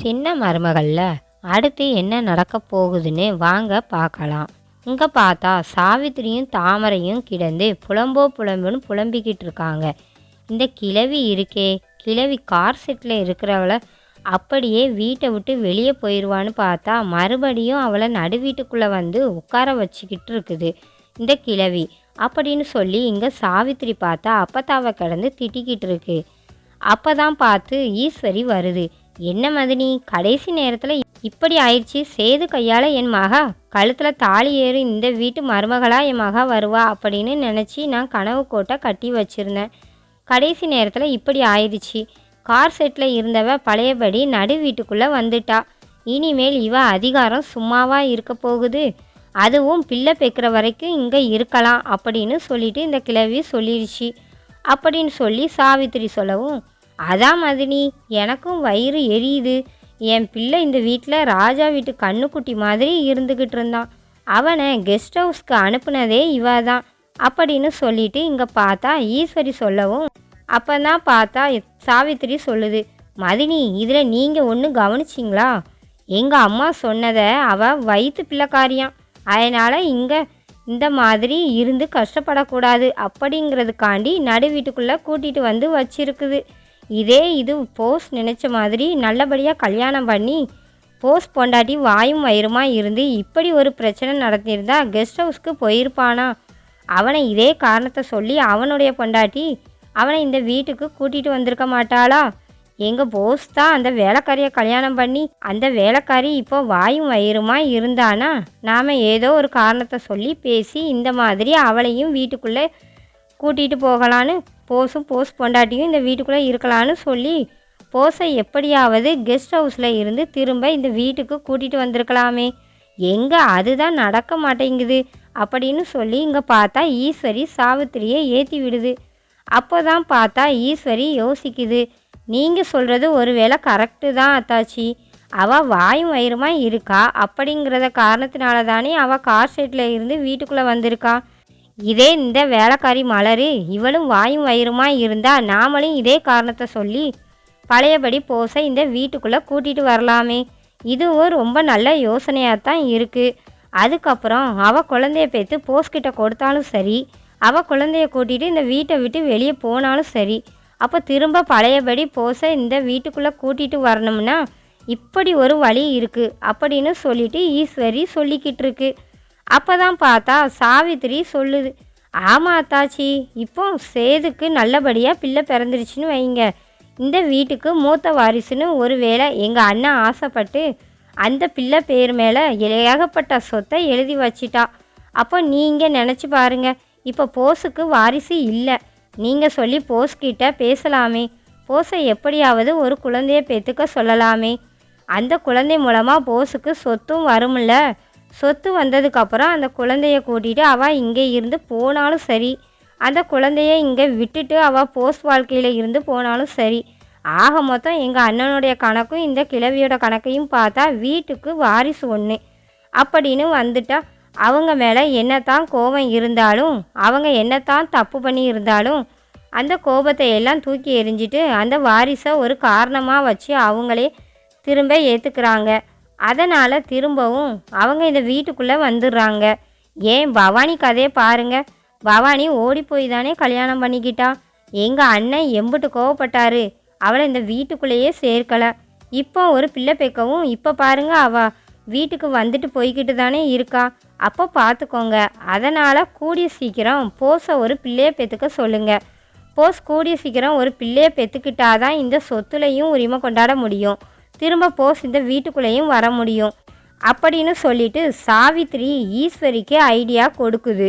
சின்ன மருமகளில் அடுத்து என்ன நடக்க போகுதுன்னு வாங்க பார்க்கலாம். இங்கே பார்த்தா சாவித்திரியும் தாமரையும் கிடந்து புலம்போ புலம்புன்னு புலம்பிக்கிட்டு இருக்காங்க. இந்த கிழவி இருக்கே கிழவி கார் செட்டில் இருக்கிறவள அப்படியே வீட்டை விட்டு வெளியே போயிடுவான்னு பார்த்தா மறுபடியும் அவளை நடு வீட்டுக்குள்ளே வந்து உட்கார வச்சுக்கிட்டு இருக்குது. இந்த கிழவி அப்படின்னு சொல்லி இங்கே சாவித்திரி பார்த்தா அப்பத்தாவை கிடந்து திட்டிக்கிட்டு இருக்கு. அப்போ தான் பார்த்து ஈஸ்வரி வருது. என்ன மதினி? கடைசி நேரத்தில் இப்படி ஆயிடுச்சு. சேது கையால் என் மகா கழுத்தில் தாலி ஏறி இந்த வீட்டு மருமகளாக என் மகா வருவா அப்படின்னு நினச்சி நான் கனவு கோட்டை கட்டி வச்சுருந்தேன். கடைசி நேரத்தில் இப்படி ஆயிடுச்சு. கார் செட்டில் இருந்தவ பழையபடி நடு வீட்டுக்குள்ளே வந்துட்டா. இனிமேல் இவ அதிகாரம் சும்மாவா இருக்க போகுது. அதுவும் பிள்ளை பெக்கிற வரைக்கும் இங்கே இருக்கலாம் அப்படின்னு சொல்லிட்டு இந்த கிழவி சொல்லிடுச்சு. அப்படின்னு சொல்லி சாவித்திரி சொல்லவும் அதான் மதினி எனக்கும் வயிறு எரியுது. என் பிள்ளை இந்த வீட்டில் ராஜா வீட்டு கண்ணுக்குட்டி மாதிரி இருந்துக்கிட்டு இருந்தான் அவனை கெஸ்ட் ஹவுஸ்க்கு அனுப்புனதே இவ தான் அப்படின்னு சொல்லிட்டு இங்கே பார்த்தா ஈஸ்வரி சொல்லவும் அப்போ தான் பார்த்தா சாவித்திரி சொல்லுது மதினி இதில் நீங்கள் ஒன்று கவனிச்சிங்களா? எங்கள் அம்மா சொன்னதை அவள் வயிற்று பிள்ளைக்காரியான் அதனால் இங்கே இந்த மாதிரி இருந்து கஷ்டப்படக்கூடாது. அப்படிங்கிறதுக்காண்டி நடு வீட்டுக்குள்ளே கூட்டிகிட்டு வந்து வச்சிருக்குது. இதே இது போஸ் நினச்ச மாதிரி நல்லபடியாக கல்யாணம் பண்ணி போஸ் பொண்டாட்டி வாயும் வயிறுமா இருந்து இப்படி ஒரு பிரச்சனை நடத்தியிருந்தா கெஸ்ட் ஹவுஸ்க்கு போயிருப்பானா? அவனை இதே காரணத்தை சொல்லி அவனுடைய பொண்டாட்டி அவனை இந்த வீட்டுக்கு கூட்டிகிட்டு வந்திருக்க மாட்டாளா? எங்கள் போஸ் தான் அந்த வேலைக்காரியை கல்யாணம் பண்ணி அந்த வேலைக்காரி இப்போ வாயும் வயிறுமா இருந்தானா? நாம் ஏதோ ஒரு காரணத்தை சொல்லி பேசி இந்த மாதிரி அவளையும் வீட்டுக்குள்ளே கூட்டிகிட்டு போகலான்னு போஸும் போஸ் பொண்டாட்டியும் இந்த வீட்டுக்குள்ளே இருக்கலான்னு சொல்லி போஸை எப்படியாவது கெஸ்ட் ஹவுஸில் இருந்து திரும்ப இந்த வீட்டுக்கு கூட்டிகிட்டு வந்திருக்கலாமே. எங்கே அதுதான் நடக்க மாட்டேங்குது அப்படின்னு சொல்லி இங்கே பார்த்தா ஈஸ்வரி சாவித்திரியை ஏற்றி விடுது. அப்போ தான் பார்த்தா ஈஸ்வரி யோசிக்குது. நீங்கள் சொல்கிறது ஒருவேளை கரெக்டு தான் அத்தாச்சி. அவள் வாயும் வயிறுமா இருக்கா அப்படிங்கிறத காரணத்தினால தானே அவள் கார் ஷெட்டில் இருந்து வீட்டுக்குள்ளே வந்திருக்கா. இதே இந்த வேலைக்காரி மலரு இவளும் வாயும் வயிறுமாக இருந்தா நாமளும் இதே காரணத்தை சொல்லி பழையபடி போச இந்த வீட்டுக்குள்ளே கூட்டிகிட்டு வரலாமே. இதுவும் ரொம்ப நல்ல யோசனையாக தான் இருக்குது அதுக்கப்புறம் அவள் குழந்தைய பேத்து போஸ்கிட்ட கொடுத்தாலும் சரி அவள் குழந்தைய கூட்டிகிட்டு இந்த வீட்டை விட்டு வெளியே போனாலும் சரி அப்போ திரும்ப பழையபடி போச இந்த வீட்டுக்குள்ளே கூட்டிகிட்டு வரணும்னா இப்படி ஒரு வழி இருக்குது அப்படின்னு சொல்லிட்டு ஈஸ்வரி சொல்லிக்கிட்டு இருக்குது அப்போ தான் பார்த்தா சாவித்திரி சொல்லுது ஆமாம் அத்தாச்சி இப்போ சேதுக்கு நல்லபடியாக பிள்ளை பிறந்துருச்சுன்னு வைங்க. இந்த வீட்டுக்கு மூத்த வாரிசுன்னு ஒரு வேளை எங்கள் அண்ணன் ஆசைப்பட்டு அந்த பிள்ளை பேர் மேலே ஏகப்பட்ட சொத்தை எழுதி வச்சிட்டா. அப்போ நீங்கள் நினச்சி பாருங்க இப்போ போஸுக்கு வாரிசு இல்லை. நீங்கள் சொல்லி போஸ்கிட்ட பேசலாமே. போஸை எப்படியாவது ஒரு குழந்தைய பெற்றுக்க சொல்லலாமே. அந்த குழந்தை மூலமாக போஸுக்கு சொத்தும் வரும்ல. சொத்து வந்ததுக்கப்புறம் அந்த குழந்தைய கூட்டிகிட்டு அவள் இங்கே இருந்து போனாலும் சரி. அந்த குழந்தைய இங்கே விட்டுட்டு அவள் போஸ்ட் வாழ்க்கையில் இருந்து போனாலும் சரி. ஆக மொத்தம் எங்கள் அண்ணனுடைய கணக்கும் இந்த கிழவியோட கணக்கையும் பார்த்தா வீட்டுக்கு வாரிசு ஒன்று அப்படின்னு வந்துட்டா. அவங்க மேலே என்னத்தான் கோபம் இருந்தாலும் அவங்க என்னத்தான் தப்பு பண்ணி இருந்தாலும் அந்த கோபத்தை எல்லாம் தூக்கி எறிஞ்சிட்டு அந்த வாரிசை ஒரு காரணமாக வச்சு அவங்களே திரும்ப ஏற்றுக்கிறாங்க அதனால் திரும்பவும் அவங்க இந்த வீட்டுக்குள்ளே வந்துடுறாங்க. ஏன் பவானி கதையை பாருங்க. பவானி ஓடி போய் தானே கல்யாணம் பண்ணிக்கிட்டா. எங்கள் அண்ணன் எம்புட்டு கோவப்பட்டாரு. அவளை இந்த வீட்டுக்குள்ளேயே சேர்க்கலை. இப்போ ஒரு பிள்ளை பெக்கவும் இப்போ பாருங்க அவ வீட்டுக்கு வந்துட்டு போய்கிட்டு தானே இருக்கா. அப்போ பார்த்துக்கோங்க அதனால் கூடிய சீக்கிரம் போஸை ஒரு பிள்ளைய பெற்றுக்க சொல்லுங்கள் போஸ் கூடிய சீக்கிரம் ஒரு பிள்ளைய பெற்றுக்கிட்டாதான் இந்த சொத்துலையும் உரிமை கொண்டாட முடியும். திரும்ப போஸ் இந்த வீட்டுக்குள்ளேயும் வர முடியும். அப்படின்னு சொல்லிட்டு சாவித்ரி ஈஸ்வரிக்கு ஐடியா கொடுக்குது.